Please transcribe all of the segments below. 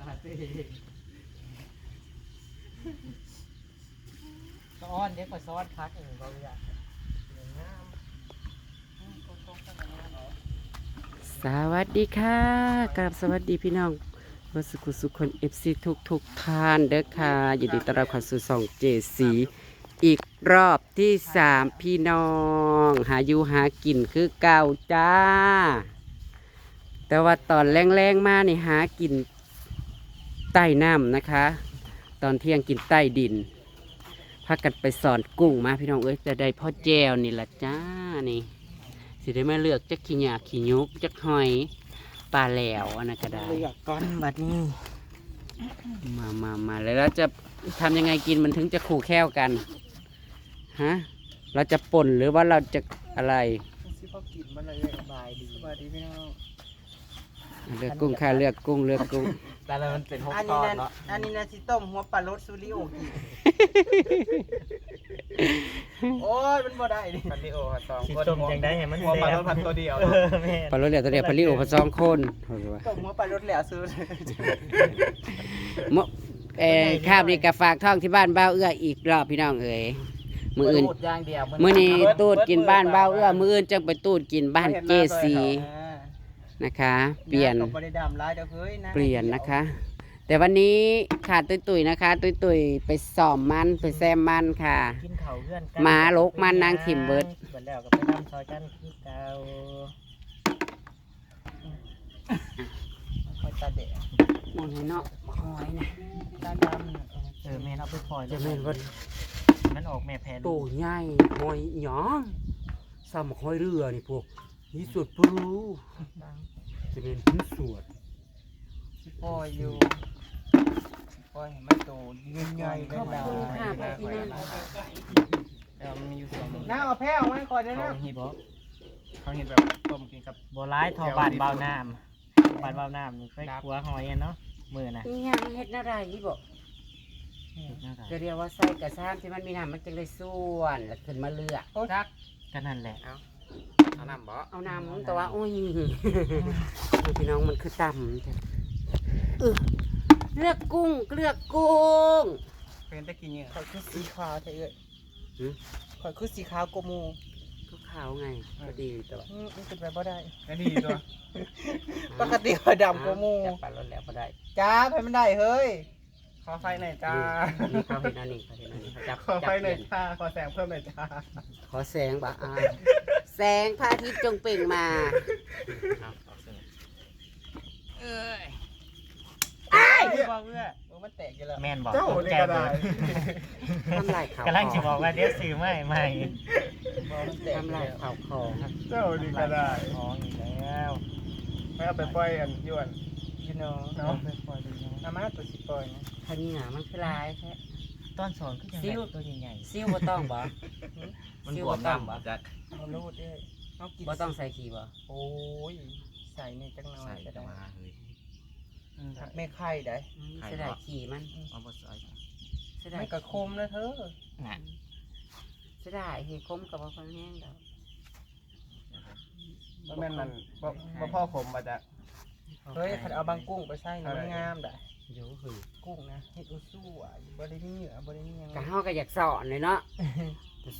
ลาตัวเองซ้อนเด็กกว่าซ้อนพักเองเราอยากอย่างงามอืมตรงๆกันอย่างนั้นเหรอสวัสดีค่ะกับสวัสดีพี่น้องวัสกุสุคนเอฟซีทุกทุกท่านเด้อค่ะยินดีต้อนรับเข้าสู่สองเจสีอีกรอบที่สามพี่น้อง หาอยู่หากินคือเก่าจ้า แต่ว่าตอนแรงๆมานี่หากิน ใต้น้ำนะคะ ตอนเที่ยงกินใต้ดินพากันไปสอนกุ้งมาพี่น้องเอ้ยจะได้พ่อแจวนี่ละจ้านี่ สิได้มาเลือกจักขี้หยาขี้ยุกจักหอยปลาแหลวอันนั้นก็ได้เลือกก้อนบัดนี้มามามาแล้วเราจะทำยังไงกินมันถึงจะขู่แค้วกันฮะเราจะป่นหรือว่าเราจะอะไรซิพอกินมันเลยสบายดีสบายดีพี่น้องเลือกกุ้งค่ะเลือกกุ้งเลือกกุ้ง แต่ละมันเป็นหกอันตนี้อนนะเนาะอันนี้นะสิต้มหัวปลารสซูริโอกิโอ้ยมันบ่ได้ดิพันลิโอสองสิคนต้มจังได้ให้มันหัวปลาแซ่รบสพันตัวเดียวเออแม่นปลาโรสเหลือตัวเดียวปลาลิโอผสองคนเอาดูว่าต้มหัวปลารสแล้วซื้อเมื่อเอ่อข้ามนี่กับฝากท่องที่บ้านบ้าวเอื้ออีกรอบพี่น้องเอ๋ยมืออื่นพูดอย่างเดียวมือนี้ตูดกินบ้านบ้าวเอื้อมืออื่นจังไปตูดกินบ้านเจสี อ่า นะคะ เปลี่ยนก็บ่ได้ดำลายเด้อเฮ้ยนะเปลี่ยนนะคะ แต่วันนี้ขาดตุยตุยๆนะคะ ตุยตุยๆไปซ้อมมันไปแซมมันค่ะ กินข้าวเพื่อนกัหมาลกมันนางถิ่มเบิด เบิดแล้วก็ไปนำซอยกันคือเก่าคอยตาแดงมองให้เนาะคอยนะตาดำน่ะเออแม่นเอาไปปล่อยจะแม่นว่ามันออกแม่แพนตัวใหญ่หอยหยองซ้ำหอยเรือนี่พวกนี่สุดปรู จะเป็นหินสวดสิปล่อยอยู่ปล่อยให้มันโตใหญ่ๆได้หลายเออมันมีอยู่สองน้าเอาแพ้ออกมาให้ก่อนนะเขานะเห็ดเขาเห็ดแบบต้มกินกับบ่ร้ายทอบานเบาน้ำบานเบาน้ำนี่ไปขัวหอยอะเนาะมือน่ะนี่ยังเฮ็ดอะไรอีบอกจะเรียกว่าใส่กระซ้ำที่มันมีน้ำมันจะเลยส่วนแล้วขึ้นมาเลือกจักก็นั่นแหละ เอาน้ำบ่เอาน้ำแต่ว่าโอ้ยพี่น้องมันคือต่ำจ้ะเออเลือกกุ้งเลือกกุ้งเป็นตะกี้เนี่ยข่อยคือสีขาวแท้เอ้ยหือข่อยคือสีขาวกว่าหมู่ทุกขาวไงก็ดีแต่ว่าอืมมันเป็นไปบ่ได้อันนี้ตัวปกติข่อยดำกว่าหมู่จับปลารถแล้วก็ได้จ้าไปมันได้เฮ้ย ขอไฟหน่อยจ้านี่เขาเห็นอันนี้เขาเห็นอันนี้เขาจับขอไฟจับหน่อยเย็นจ้าขอแสงเพิ่มหน่อยจ้าขอแสงบ่อา แสงพระอาทิตย์จงเปล่งมาเพื่อเพื่อมันแตกอยู่แล้วแม่นบอกเจ้าตกนี่ใจก็เบิได้ดทำลายข่าวกำลังสิบอกว่าเดี๋ยวซื้อใหม่ใหม่บ่มันแตกอยู่ทำลายแล้วข่าวของเจ้านี่ก็ได้ของอีกแล้วไม่เอาไปปล่อยอันยวน you know เนาะไปปล่อยดูเนาะน้ำมันตัวสิปล่อยนะทางนี้หนามันคือลายแท้ตอนสอนคือจังซิ่ได๋วตัวใหญ่ซิ่วบ่ต้องบ่ มันซิ่วบวบ่มต้องน้ำบ่บ่ จัก เอาโลดเด้อเอากินบ่ต้องใส่ขี้บ่โอ้ยใส่นี่จังหน่อยใส่ก็จะได้มาเฮ้ยอืมไม่ไข่ได้อืมเสียดายขี้มันเอาบดซอยเสียดาไม่ยกระคมนะเธอๆน่ะเสียดายเฮ้คมกับบ่ค่อยแห้งดอกแล้วแม่นมันบ่บ่พ่อผมมาจากเฮ้ยคันเอาบางกุ้งไปใส่นี่มันงามได้เดี๋ยวหึกุ้งนะเฮ็ดอุสู้อะบ่ได้มีเหนือบ่ได้มีหยังกะเฮาก็อยากสอนเลยเนาะแต่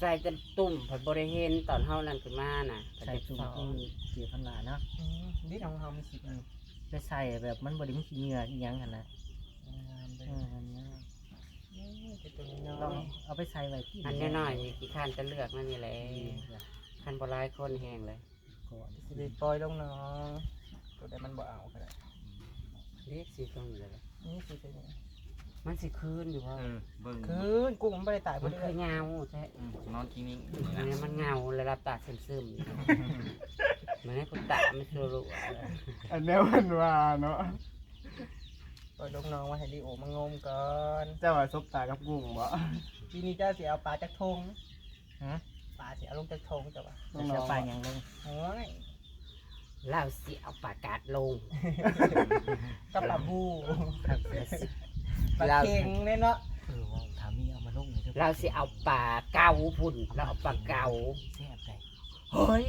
ใส่แต่ตุ่มเพิ่นบ่ได้เห็นตอนเฮานั่นขึ้นมาน่ะก็ใส่อยากถุงสอนคือเกี่ยวพันลาเนาะอืมนี่ของเฮามีสิบอันไปใส่แบบมันบ่ได้มีขี้เหงื่ออีหยังหั่นนะงามเลเอยออันเนี้ยนี่เป็นตัวนี้ลอเนาะงเอาไปใส่ไว้ที่อันน้อยๆนี่ขี้ข้านจะเลือกนั่นนี่แหละคันบ่หลายคนแห้งเลยก่อนสิได้ปล่อยลงเนาะตัวใดมันบ่เอาก็ได้เรียกสิตรงนี้เลยนี่สิเป็นหยัง มันสิคืนอยู่ว่าเบิ่งคืนกุ้งมันบ่ได้ตายบ่มันได้คือเงาแท้นอนที่นี่อันนี้มันเงาเลยรับตาซึมๆอยู่มันให้คุณตาไม่คือรู้อะไรอันนี้มันว่าเนาะปล่อยลงน้องไว้ให้ลีโอมางมก่อนเจ้าว่าซบตากับกุ้งบ่ทีนี้เจ้าสิเอาปลาจักทงฮะ ปลาสิเอาลงจักทงจ้ะวะจะเสียไปอย่างลงโอ้ยเราสิเอาปากกาดลงกับปลาบูครับ ปลาเค็งเนี่ยเนาะเออว่าถามีเอามาลงเลยเด้อเราสิเอาปลาเก๋าพุ่นเราเอาปลาเก๋าแซ่บได้เฮ้ย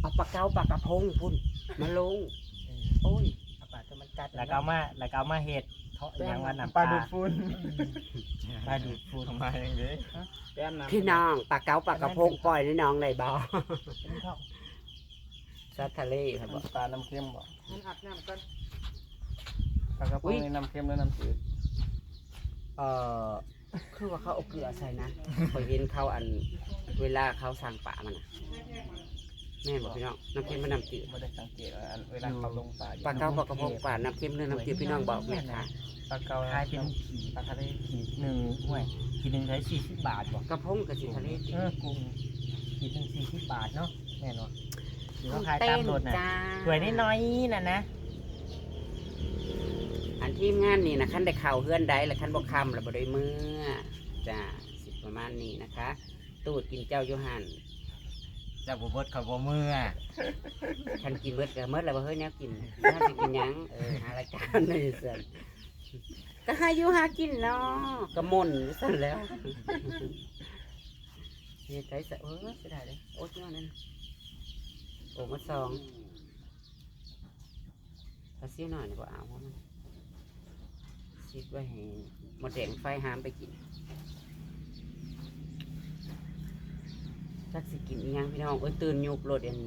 เอาปลาเก๋าปลากระพงพุ่นมาลงเออโอ้ยเอาปลาแต่มันกัดแล้วก็เอามาแล้วก็เอามาเฮ็ดเทาะอย่างว่าน้ำปลาดูดฝุ่นปลาดูดฝุ่นมาอย่างนี้แต้มน้ำพี่น้องปลาเก๋าปลากระพงปล่อยในน้องได้บ่เป็นข้าวซัดทะเลครับบ่ปลาน้ำเค็มบ่มันอาบน้ำก่อนปลากระพงในน้ำเค็มแล้วน้ำจืด เอ่อคือว่าเขาเอาเกลือใส่นะเคยเห็นเขาอันเวลาเขาสั่งปลามันน่ะแม่นบอกพี่น้องน้ำเค็มมันน้ำจืดไม่ได้สังเกตว่าอันเวลาเขาลงปลาอยู่ปลาเก๋าปลากระพงปลาน้ำเค็มเนื้อน้ำจืดพี่น้องบอกแม่ค่ะปลาเก๋าขายเป็นขีดปลาทะเลขีดหนึ่งห่วยขีดหนึ่งใช้สี่สิบบาทบ่กระพงกับสิทะเลเออกุ้งขีดหนึ่งสี่สิบบาทเนาะแน่นอนหรือว่าขายเต้ตามนรถน่ะจ้าถ้วยน้อยๆน่ะนะอั นทีมงานนี่นะขั้นได้เข่าวเฮือนได้และขั้นบ่คำและบ่ได้เมื่อจ้าสิประมาณนี้นะคะ ตูดกินเจ้าโยหันเจ้าบ่เบิดเขาบ่เมื่อคันกินเบิดก็เบิดแล้วบ่เฮ้ยแนวกินถ้าสิกินหยังเออหารายการในสั่นก็หาอยู่หากินเนาะก็หม่นอยู่สั่นแล้วเฮ็ดใจสะเออเสียดายเลยโอ้ยนั่นนั่นโอ้มาสองถ้าเสียหน่อยนี่บ่เอาเพราะมัน คิดไว้ให้หมดแดงไฟหามไปกินจักสิกินอีหยังพี่น้องเอ้ยตื่นยุบโลดอัน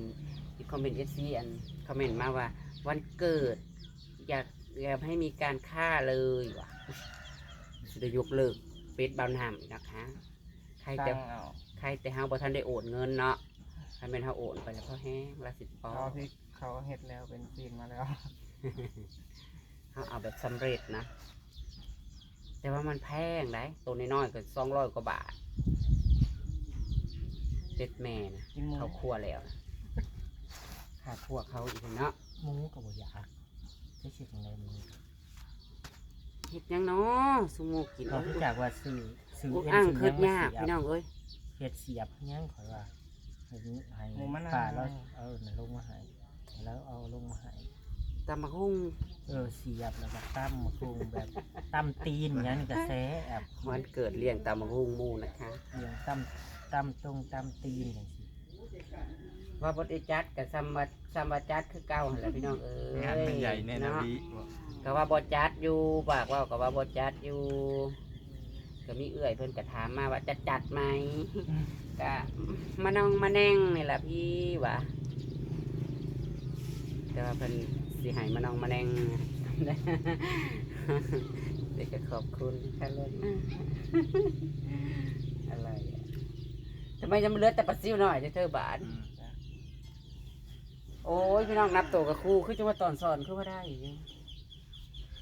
ที่คอมเมนต์เอซีอันคอมเมนต์มาว่า วันเกิด อยากอยากให้มีการฆ่าเลยว่ะสุดยกเลิกเฟซบาวหามอีกนะคะใครตั้แต่งเอาใครแต่เฮาบ่ทันได้โอนเงินเนาะใครเป็นเฮาโอนไปแล้วพอแห้งละสิบปอเขาที่เขาเฮ็ดแล้วเป็นซีนมาแล้วเฮาเอาแบบสำเร็จนะ แต่ว่ามันแพงได้ตัวน้อยๆก็สองร้อยกว่าบาทเจ็ดแม่นะกินหมูเขาคั่วแล้วนะค่าคั่วเขาอีกเนาะหมูก็บ่อยากได้สิจังได๋มื้อเฮ็ดหยังเนาะสมูกินเราคือจากว่าซื้อซื้ออุกเอ็นอ่างซื้อเคิดหยังยากมาเสียพี่น้องเอ้ยเฮ็ดเสียบยังข่อยว่าให้ให้หมูมะนาวป้าแล้วเอาน่ะลงมาให้แล้วเอาลงมาให้ตำบักหุ่ง เออเสียบแล้วก็ตั้มปรุงแบบตั้มตีนอย่างนี้ก็แซ่แอบวันเกิดเลี้ยงตำบักหุ่งหมูนะคะเลี้ยงตั้มตั้มตรงตั้มตีนอย่างสิว่าบดได้จัดกับซัมบัซัมบัจัดคือเก่าหั่นแหละพี่น้องเอ้ยงานมันใหญ่แน่นะเนาะพี่ก็ว่าบดจัดอยู่ปากเว่าก็ว่าบดจัดอยู่ก็มีเอื้อยเพิ่นก็ถามมาว่าจะจัดไหมก็มาน้องมาแน่งนี่แหละพี่วะแต่ว่าเพิ่น สิใหายมาน้องมาแน่งเด็กก็ขอบคุณค่ะเลยอะไรอะทำไมยังเหลือแต่ปลาซิวหน่อยจะเธอบาทโอ้ยพี่น้องนับตัวกับครูคือจะว่าตอนสอนคือว่าได้อยู่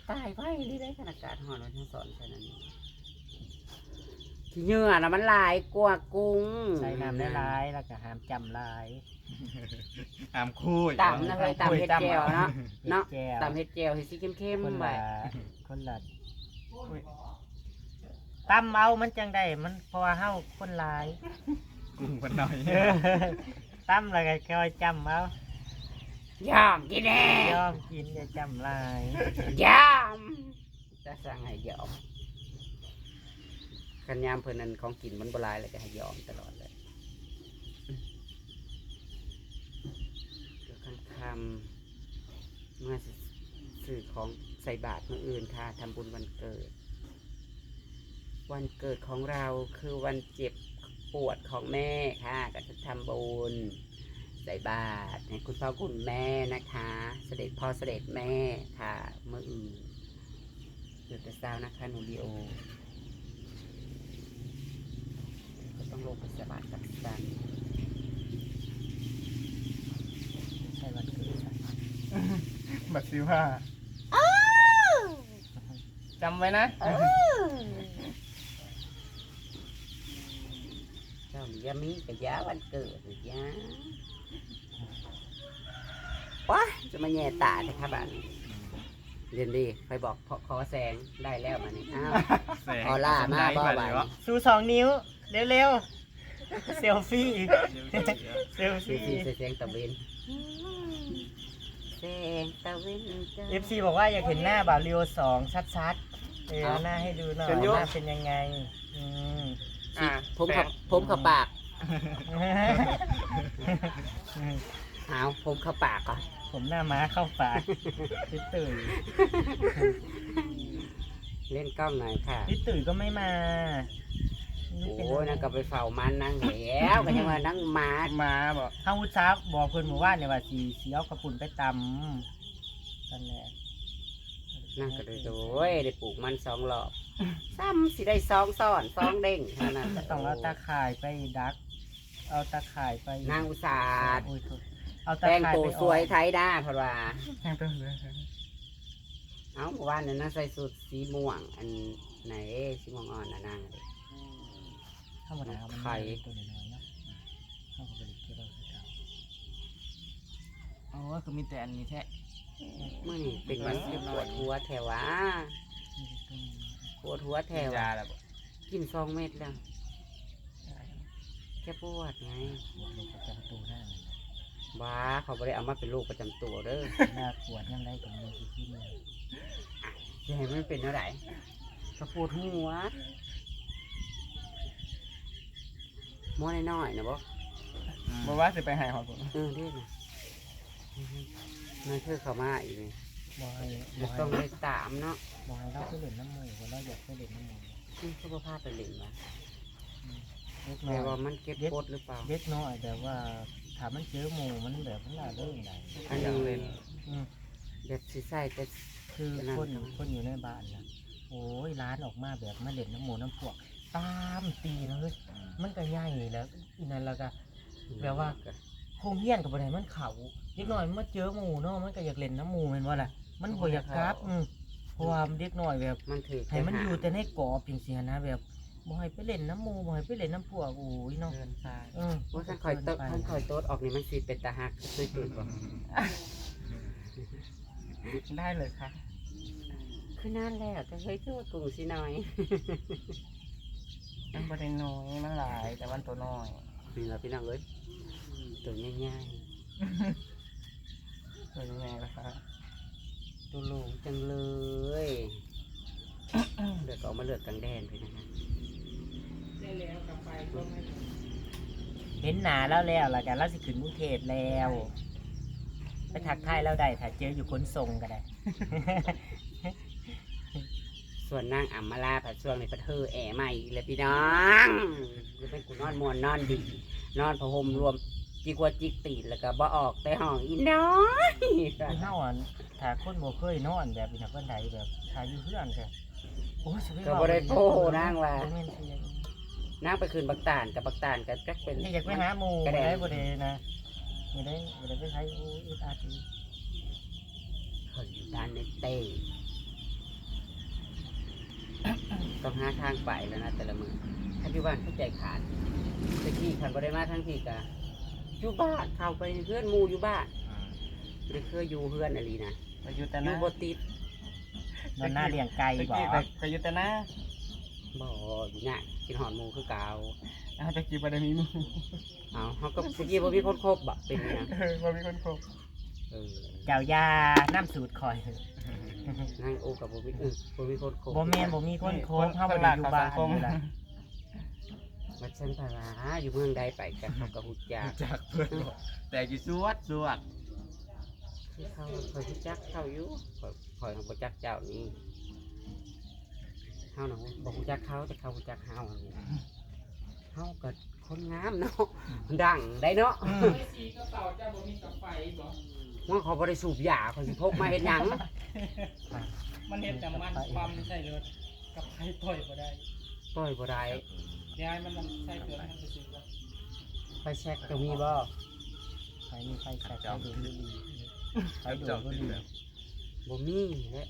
ตายไปนี่ได้ขนาดอากาศหอนวันที่สอนแค่นั้นเอง ที่เหงื่อนะมันหลายกว่ากุ้งใส่น้ำได้หลายแล้วก็ห้ามจำหลายอามคู่ต่ำนะเลยต่ำเห็ดแจวเนาะ เนาะแก้วต่ำเห็ดแจวเห็ดสีเข้มคนๆไปละคนละตั้มเอามันจังได้มันเพราะว่าเฮาคนหลายกุ้งคนหน่อยตั้มแล้วก็คอยจำเอายอมกินแน่ยอมกินอย่าจำหลายยอมจะสั่งให้ยอม กันยามเพิ่นนั้นของกินมันบลายเลยก็ให้ยอมตลอดเลยเดี๋ยวคำเมื่อสิซื้อของใส่บาตรเมื่ออื่นค่ะทำบุญวันเกิด วันเกิดของเราคือวันเจ็บปวดของแม่ค่ะ ก็จะทำบุญใส่บาตรให้คุณพ่อคุณแม่นะคะ เสด็จพ่อเสด็จแม่ค่ะเมื่ออื่นเดือดแต่เช้านะคะหนูดีโอ ก็ต้องลงไปใส่บาตรกับสันใช่วันเกิดสัตว์บัตรซิว่าจำไว้นะเจ้านี่ยามีกับยาวันเกิดนี่ยาว้าจะมาแย่ตาเลยครับบ้านนี้เรียนดีไปบอกขอขอแสงได้แล้วมานี่อ้าวออล่ามาบ่ไหวสู้สองนิ้ว เร็วๆ เซลฟี่ เซลซีฟี่ซีแสงตะเวนแสงตะเวนจ้าเอฟซีบอกว่าอยากเห็นหน้าบ่าวเรียวสองชัดๆเออเอาเอาหน้าให้ดูหน่อยเชิญยก หน้าเป็นยังไงอืมผมขับผมขับปากเอาผมเข้าปากก่อนผมหน้าม้าเข้าปากพี่ตุ๋ยเล่นกล้องหน่อยค่ะพี่ตุ๋ยก็ไม่มาไม่เป็น โอ้ยไรนั่งก็ไปเฝ้ามันนั่งแล้วก็ยังว่านั่งมามาบอกข้าวซับบอกเพิ่นหมู่บ้านเนี่ยว่าสีสีเอากระปุ่นไปตำนั่นแหละนั่งก็เลยโอ้ยได้ปลูกมันสองรอบซ้ำสิได้สองซ้อนสองเด้งเท่านั้นก็ต้องเอาตาข่ายไปดัก เอาตาข่ายไปนางอุตสาห์โอ้ยโทษเอาตาแต่งข่ายตัวไปสวยไทยได้เพราะว่าแห้งตัวเลยเอ้าเมื่อวานนั้นน่ะใส่สูทสีม่วง อันไหนสีม่วงอ่อนน่ะนางเด้ เข้ามาหนาวมันไข่ตัวน้อยๆเนาะเข้ามาเป็นเกลือคือเก่าอ๋อคือมีแต่อันนี้แท้เมื่อนี่เป็นวันที่ปวดหัวแถวะนี่คือต้นปวดหัวแถกินวะยาแล้วบอกกินสองเม็ดแล้วแค่ปวดไงปวดลงประจำตัวหน้าเลยบ้าเขาไม่ได้เอามาเป็นโรคประจำตัวเด้อหน้าปวดยังไงกับมือที่ที่เนี่ยจะให้มันเป็นเท่าไหร่กระปวดหัวห มอน้อยๆนะบ่บอกว่าจะไปหายหอผมเออเด้นะนั่นคือเขามาอีกเลยบอยบจะอยต้องได้ตามเนาะบอยเราไปเล่นน้ำมือคนเราอยากไปเล่นน้ำมือนี่เขาบ่พาไปเล่นวะเล็กน้แต่อยว่ามันเก็บกดหรือเปล่า เล็กน้อยแต่ว่าถามมันเจอหมูมันแบบมันน่าเรื่องไหนอันนี้อืมแบบสิใส่แต่ คือคนคนอยู่ในบ้านนะโอ้ยร้านออกมาแบบมาเล่นน้ำหมูน้ำพวก ตามตีเลยมันก็ใหญ่แล้วอีนั้นแล้วก็แบบว่าคงเฮี้ยนกับอะไรมันเขาเล็กน้อยมันมาเจอหมูเนาะมันก็อยากเล่นน้ำหมูแมันว่าล่ะมันบ่อยากกลับอืมเพราะว่าเด็กน้อยแบบมันถือให้มันอยู่แต่ในกรอบจริงๆนะแบบบ่ให้ไปเล่นน้ำหมูบ่ให้ไปเล่นน้ำพวกโอ้ยเนาะเดินทรายเออว่าท่านคอยโต๊ะท่านคอยโต๊ะออกนี่มันสิเป็นตาหักช่วยตื่นบ่ได้เลยค่ะคือนานแล้วแต่เฮ้ยคือว่ากุ้งสิน้อย มันบริน้อยมันหลายแต่มันตัวน้อยนี่เราพี่น้องเอ้ยตัวง่ายตัวยังไงล่ะคะๆตัวโลงจังเลยเลือกออกมาเลือกกลางแดนไปนะคะเห็นหนาแล้วแล้วล่ะกันเราสิขึ้นกรุงเทพแล้ว ไปทักทายเราได้ถ้าเจออยู่ขนส่งก็ได้ ส่วนนางอัมมาลาผัดช่วงในประเทอแอร์ใหม่อีกเลยพี่น้องจะเป็นกูนอนมวนนอนดี นอนผ้าห่มรวมจิกว่าจิกตีนแล้วก็บ่ออกแต่ห้องอีน้อยคือเฮาอะถ้าคนบ่เคยนอนแบบนี้นะเพิ่นใดแบบถ้าอยู่เพื่อนก็โอ้ยสิปก็เว้าบ่ได้โพนางว่าบ่แม่นสิอย่างนี้นางไปคืนบักตานกับบักตานกับจักเป็นอยากไปหาหมู่กระแดบ่ได้งบ่ได้นะบ่ได้บ่ได้ไปใช้โอ้ยอึดอัดอีกเขาอยู่ด้านในเต้ ต้องหาทางไปแล้วนะแต่ละมือท่านอยู่บ้านเข้าใจขาดตะกี้ขันบ่ได้มาทั้งทีกะอยู่บ้านเข้าไปเพื่อนหมู่อยู่บ้านไม่ได้เคยอยู่เพื่อนอะไรนะไปยุตอนายู่บ่ติดนอนหน้าเลี้ยงไก่ตะบ่กี้ไปไปยุตนาบ่อยู่น่ะกินหอนหมูคือเก่าอ้าวตะกี้บ่ได้มีมือเอาเขาก็ตะกี้บ่มีคนครบบ่เป็นหยังเออบ่มีคนคบเออเจ้ายาน้ำสูตรคอย นั่งโอกับบ่มีเออบ่มีคนครบบ่แม่นบ่มีคนโคบเฮาบ่ได้อยู่บ้านนี่ล่ะมาเชิญภาราอยู่เมืองใดไปกันเขาก็ฮู้จักจากเพื่อนบอกแต่กี่สวดสวดคือเขาคอยฮู้จักเขาอยู่คอยคอยบ่จักเจ้านี่เฮาน่ะบ่ฮู้จักเขาแต่เขาฮู้จักเฮานี่เฮาก็คนงามเนาะดังได้เนาะว่าเขาบ่ได้สูบยาเขาสิพกมาเฮ็ดหยังมันเห็ดแต่มันความไม่ใช่เลยกับใครต่อยก็ได้ปล่อยบ่ได้ยายมันใช่เกินมันไปซื้อว่าไฟแช็กก็มีบ่ไฟมีไฟแช็กไฟดูดบุหรี่ไฟดูดบุหรี่บ่มีแหละ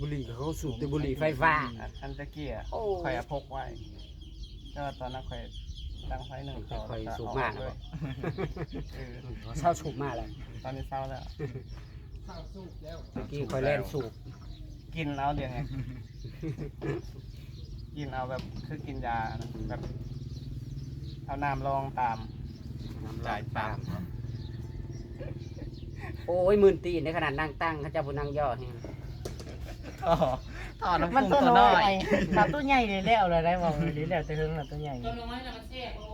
บุหรี่ก็เขาสูบแต่บุหรี่ไฟฟ้าอันอันตะกี้อะโอ้ข่อยเอาพกไว้ก็ตอนนั้นข่อย ตั้งไฟหนึ่งต่อข่อยแล้วสูบเอมากเลเลยยเออเศร้าสูบมากเลยตอนนี้เศร้าแล้วข้าวสุกแล้วเมื่อกี้คอยเล่นสูบกินเอาเดี๋ยวไง กินเอาแบบคือกินยานะแบบเอาน้ำรองตาม น้ำลายตาม โอ้ยหมื่นตีนในขนาดนั่งตั้งเขาเจะพูนั่งย่อแฮงต่อ ต่อน้ำมันพุ่งตัวตัวน้น้ออยยถ้าตัวใหญ่เลยแล้วอะไรได้บอกเลยแล้วแต่เฮิงน่ะตัวใหญ่ตัวน้อยน่ะมันแซ่บโอ้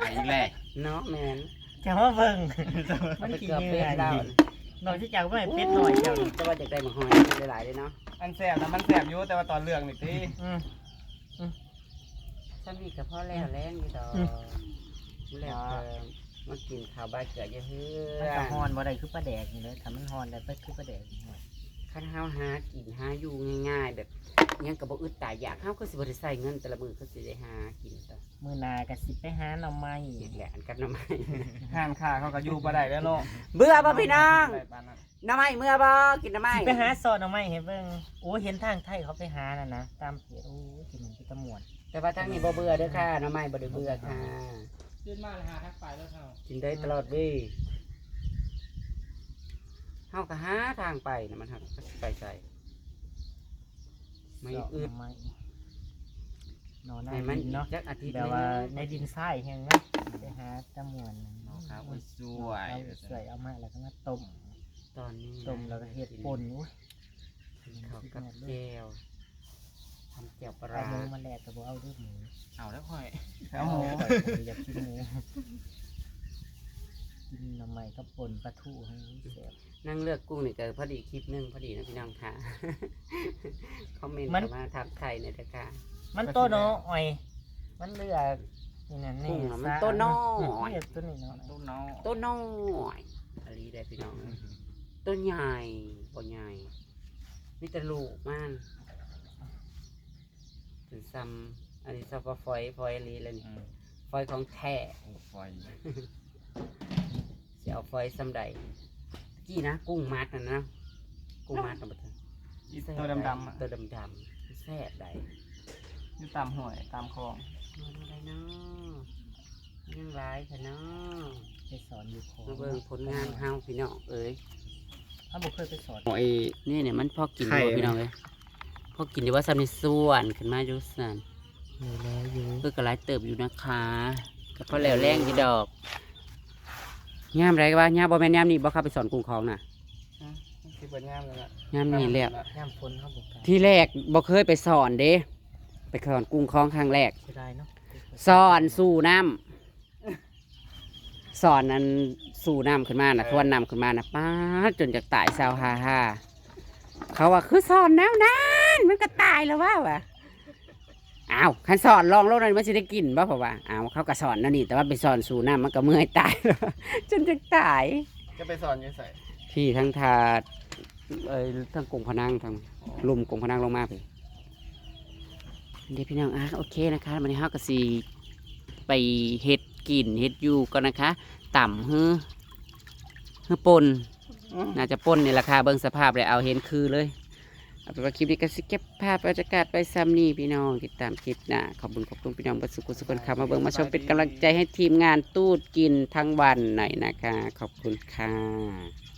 อันนี้แหละเนาะแมนจะว่าเบิ่งมัมันนไปขี้เกือบเหเป็นื่ดอยแล้วนอกจากว่าให้เป็ดหน่อยเจ้าจะว่าจะได้มาหอยหลายๆเลยเนาะอันแสบนะมันแสบอยู่แต่ว่าตอนเรื่องนี่ติอืมฉันมีกับพ่อแล้วแรงอยู่ดอกอืมแล้วก็มากินข้าวบ้านเกิดเยอะเฮืมันอก็ฮอนบ่ได้คือปลาแดกนี่เลยถ้ามันฮอนได้ไปคือปลาแดกนี่หน่อย คันเฮาหากินหาอยู่ง่าย ๆ แบบอิหยังก็บ่อึดตายอยากเฮาก็สิบ่ได้ใส่เงินแต่ละมื้อก็สิได้หากินต่อมื้อหนาก็สิไปหาหน่อไม้อีกแหละอันกับหน้ำไม้ ห้านค้าเขาก็อยู่บ่ได้แล้วเนาะเบื่อบ่พี่น้องได้ปานนั้นหน้ำไม้เมื่อบ่กินหน้ำไม้สิไปหาซอหน่อไม้ให้เบิ่งโอ้เห็นทางไทยเขาไปหาน่ะนะตามเพจโอ้สิมันเป็นตะม่วนแต่ว่าทางนี้บ่เบื่อเด้อค่ะหน้ำไม้บ่ได้เบื่อค่ะยื่นมาเลยหาทักไปแล้วเท่า กินได้ตลอดเว้ย เฮาก็หาทางไปนะมันหักไปใส่ไม่ซอกหอึน่ดอไม้นอนหน้าให้มันดินเนาะจักอาทิตย์แบบหนึ่งว่าในดินทรายแห่งนั้นไปหาตะม่วนนั่นเอาครับโอ้ยสวยเอาสวยเอามาแล้วก็มาต้มตอนนี้ต้มแล้วก็เฮ็ดป่นอุ้ยกินข้าวกับแก้วทำแจ่วปลาเอาร้าหมูมาแลกก็บ่เอาด้วยหมูเอาแล้วค่อยเอาหมูข่อยอยากกินหมูกินหน่อไม้กับป่นปลาทูให้แซ่บ นั่งเลือกกุ้งนี่ก็พอดีคลิปหนึงพอดีนะพี่น้องค่ะ คอมเมนต์มัน เข้ามาทักไทายในอยเถอะค่ะมันโตน้อยมันเหลือนี่นั่นนี่กุ้งน่ะมันซะโตน้อยเฮ็ดตัวนี้น้อยต้นเนาตัวน้อยอะไรได้พี่น้องตัวใหญ่บ่ใหญ่มีแต่ลูกมันถึงซ้ำอันนี้ซับว่าฟอยฟอยลีแล้วนี่อืมฟอยของแท้โอ้ไฟจะเอาฟอยซ้ำใด กี้นะกุ้งมัดนะนะกุ้งมัดนะบัดเถอะอีตัวดำๆอะตัวดำๆแซ่บใดอยู่ตามห้วยตามคลองนอนอะไรเนาะยังร้ายค่ะเนาะไปสอนอยู่ของมาเบิ่งผลงานเฮาพี่น้องเอ้ยถ้าบ่เคยไปสอนโอ้ยนี่เนี่ยมันพอกินไข่บ่พี่น้องเอ้ยพอกินดีว่าซ้ำในส่วนขึ้นมาอยู่สั่นอยู่แล้วอยู่เพื่อกระไรเติบอยู่นะคะก็พอแล้วแรงกี่ดอก ย่ามไรก็ว่าย่ามบ่แม่นย่ามนี่บ่เข้าไปสอนกุ้งของน่ะอืมสิเปิดงามแล้วล่ะย่ามนี่แหละย่ำฝนเขาบ่กล้าที่แรกบ่เคยไปสอนเด้ ไปสอนกุ้งคลองครั้งแรกเสียดายเนาะสอนสู่น้ำสอนนั้นสู่น้ำขึ้นมานะทวนน้ำขึ้นมานะป้าดจนจากตายซาวฮาฮาเขาว่าคือสอนแนวนั้นมันก็ตายแล้วว่าวะ อ้าวคันสอนลองโลกนั้นมันสิได้กินบ่เพราะว่าอ้าวเขาก็สอนนั่นนี่แต่ว่าไปสอนสู่น้ำมันก็เมื่อยตายแล้วจนจากตายจะไปสอนอยังไงพี่ทั้งทาเอ้ยทั้งกลุ่มพนังทั้งลุมกลุ่มพนังลงมาพี่เดี๋ยวพี่น้องอะโอเคนะคะวันนี้เฮาก็สิไปเฮ็ดกินเฮ็ดอยู่ก่อนนะคะ ต่ำฮือฮือปนน่าจะปนนี่แหละค่ะเบิ่งสภาพเลยเอาเห็นคือเลย เอาเป็นว่าคลิปนี้ก็สิเก็บภาพบรรยากาศไปซ้ำนี่พี่น้องติดตามคลิปหน้าขอบคุณขอบคุณพี่น้องบรรสุขุสุขคนขับมาเบิ่งมาชมเป็นกำลังใจให้ทีมงานตูดกินทั้งวันหน่อยนะคะ ขอบคุณค่ะ